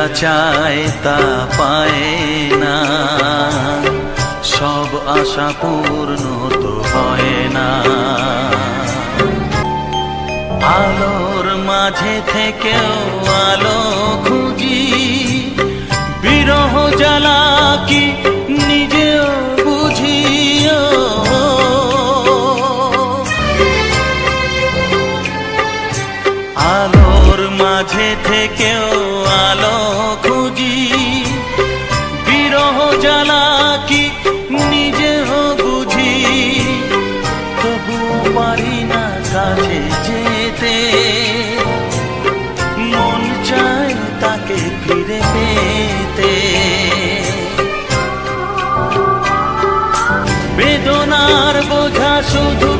যা চায় তা পায় না। সব আশা পূর্ণ তো হয় না। আলোর মাঝে থেকেও আলো খুঁজি, বিরহ জ্বালা কি নিজেও বুঝিও? আলোর মাঝে থেকেও কি নিজেও বুঝি? তবু পারি না কাছে যেতে। মন চায় তাকে ফিরে পেতে। বেদনার বোঝা শুধু